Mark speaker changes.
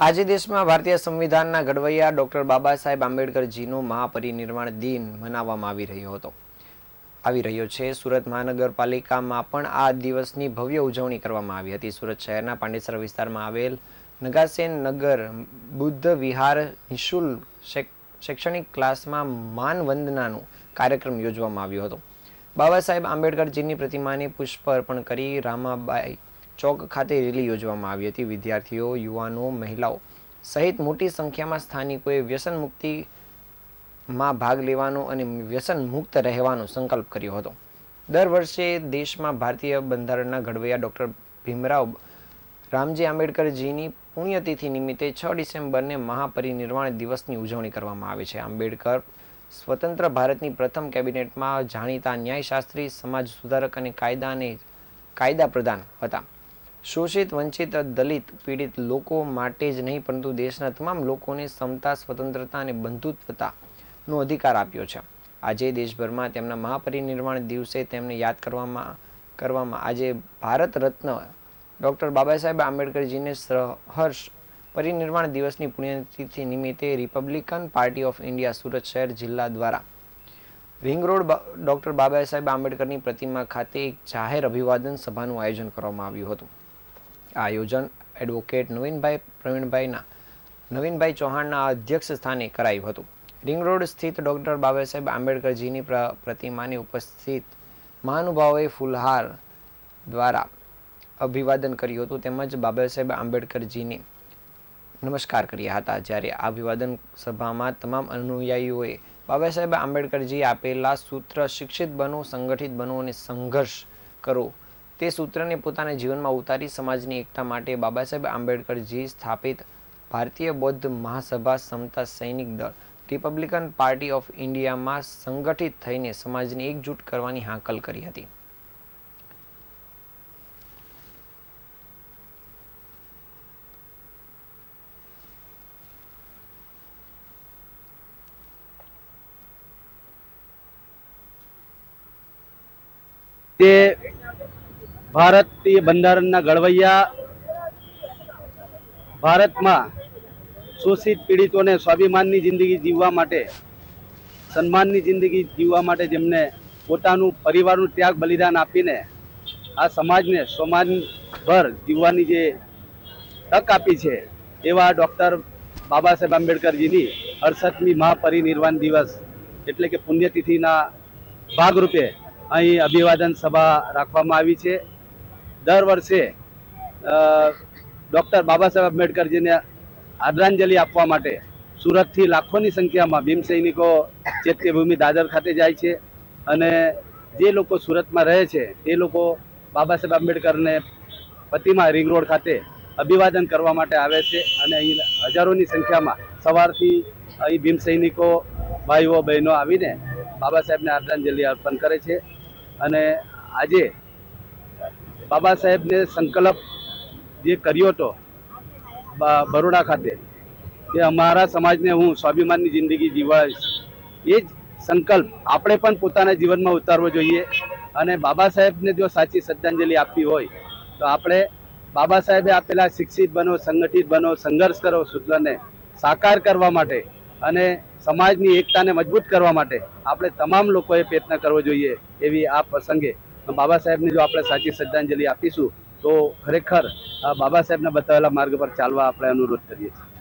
Speaker 1: આજે દેશમાં ભારતીય સંવિધાનના ઘડવૈયા ડોક્ટર બાબા સાહેબ આંબેડકરજીનો મહાપરિનિર્વાણ દિન મનાવવામાં આવી રહ્યો હતો. આવી રહ્યો છે. સુરત મહાનગરપાલિકામાં પણ આ દિવસની ભવ્ય ઉજવણી કરવામાં આવી હતી. સુરત શહેરના પાંડેસરા વિસ્તારમાં આવેલ નગાસેન નગર બુદ્ધ વિહાર નિઃશુલ્ક શૈક- શૈક્ષણિક ક્લાસમાં માન વંદનાનો કાર્યક્રમ યોજવામાં આવ્યો હતો. બાબા સાહેબ આંબેડકરજીની પ્રતિમાને પુષ્પ અર્પણ કરી રામાબાઈ ચોક ખાતે રેલી યોજવામાં આવી હતી. વિદ્યાર્થીઓ, યુવાનો, મહિલાઓ સહિત મોટી સંખ્યામાં સ્થાનિકોએ વ્યસન મુક્તિમાં ભાગ લેવાનો અને વ્યસન મુક્ત રહેવાનો સંકલ્પ કર્યો હતો. દર વર્ષે દેશમાં ભારતીય બંધારણના ઘડવૈયા ડૉક્ટર ભીમરાવ રામજી આંબેડકરજીની પુણ્યતિથિ નિમિત્તે છ ડિસેમ્બરને મહાપરિનિર્વાણ દિવસની ઉજવણી કરવામાં આવે છે. આંબેડકર સ્વતંત્ર ભારતની પ્રથમ કેબિનેટમાં જાણીતા ન્યાયશાસ્ત્રી, સમાજ સુધારક અને કાયદા અને કાયદા પ્રધાન હતા. શોષિત, વંચિત, દલિત, પીડિત લોકો માટે જ નહીં, પરંતુ દેશના તમામ લોકોને સમતા, સ્વતંત્રતા અને બંધુત્વતાનો અધિકાર આપ્યો છે. આજે દેશભરમાં તેમના મહાપરિનિર્વાણ દિવસે તેમને યાદ કરવામાં કરવામાં આજે ભારત રત્ન ડૉક્ટર બાબા સાહેબ આંબેડકરજીને સહર્ષ પરિનિર્વાણ દિવસની પુણ્યતિથિ નિમિત્તે republican party of India Surat શહેર જિલ્લા દ્વારા ring road doctor Baba Saheb આંબેડકરની પ્રતિમા ખાતે એક જાહેર અભિવાદન સભાનું આયોજન કરવામાં આવ્યું હતું. આયોજન એડવોકેટ નવીનભાઈ પ્રવીણભાઈના, નવીનભાઈ ચૌહાણના અધ્યક્ષ સ્થાને કરાયું હતું. રિંગ રોડ સ્થિત ડૉક્ટર બાબાસાહેબ આંબેડકરજીની પ્રતિમાની ઉપસ્થિત મહાનુભાવોએ ફૂલહાર દ્વારા અભિવાદન કર્યું હતું. તેમજ બાબાસાહેબ આંબેડકરજીને નમસ્કાર કર્યા હતા. જ્યારે આ અભિવાદન સભામાં તમામ અનુયાયીઓએ બાબા આંબેડકરજી આપેલા સૂત્ર શિક્ષિત બનો, સંગઠિત બનો અને સંઘર્ષ કરો તે સૂત્રને પોતાના જીવનમાં ઉતારી સમાજની એકતા માટે બાબા સાહેબ આંબેડકરજી સ્થાપિત ભારતીય બૌદ્ધ મહાસભા સમતા સૈનિક દળ, રિપબ્લિકન પાર્ટી ઓફ ઇન્ડિયામાં સંગઠિત થઈને સમાજને એકજૂટ કરવાની હાકલ કરી હતી.
Speaker 2: તે ભારતીય બંધારણના ઘડવૈયા ભારતમાં શોષિત પીડિતોને સ્વાભિમાનની જિંદગી જીવવા માટે, સન્માનની જિંદગી જીવવા માટે જેમને પોતાનું પરિવારનું ત્યાગ બલિદાન આપીને આ સમાજને સમાજભર જીવવાની જે તક આપી છે, એવા ડૉક્ટર બાબા સાહેબ આંબેડકરજીની અડસઠમી મહાપરિનિર્વાણ દિવસ એટલે કે પુણ્યતિથિના ભાગરૂપે અહીં અભિવાદન સભા રાખવામાં આવી છે. દર વર્ષે ડૉક્ટર બાબા સાહેબ આંબેડકરજીને આદરાંજલિ આપવા માટે સુરતથી લાખોની સંખ્યામાં ભીમ સૈનિકો ચૈત્યભૂમિ દાદર ખાતે જાય છે અને જે લોકો સુરતમાં રહે છે, એ લોકો બાબા સાહેબ આંબેડકરને પ્રતિમા રિંગ રોડ ખાતે અભિવાદન કરવા માટે આવે છે અને અહીં હજારોની સંખ્યામાં સવારથી અહીં ભીમ સૈનિકો, ભાઈઓ, બહેનો આવીને બાબા સાહેબને આદરાંજલિ અર્પણ કરે છે અને આજે બાબા સાહેબને સંકલ્પ જે કર્યો હતો બરોડા ખાતે, કે અમારા સમાજને હું સ્વાભિમાનની જિંદગી જીવાઈશ. એ જ સંકલ્પ આપણે પણ પોતાના જીવનમાં ઉતારવો જોઈએ. અને બાબા સાહેબને જો સાચી શ્રદ્ધાંજલિ આપવી હોય, તો આપણે બાબા સાહેબે આપેલા શિક્ષિત બનો, સંગઠિત બનો, સંઘર્ષ કરો સૂત્રને સાકાર કરવા માટે અને સમાજની એકતાને મજબૂત કરવા માટે આપણે તમામ લોકોએ પ્રયત્ન કરવો જોઈએ એવી આ પ્રસંગે બાબા સાહેબને જો આપણે સાચી શ્રદ્ધાંજલિ આપીશું, તો ખરેખર બાબા સાહેબના બતાવેલા માર્ગ પર ચાલવા આપણે અનુરોધ કરીએ છીએ.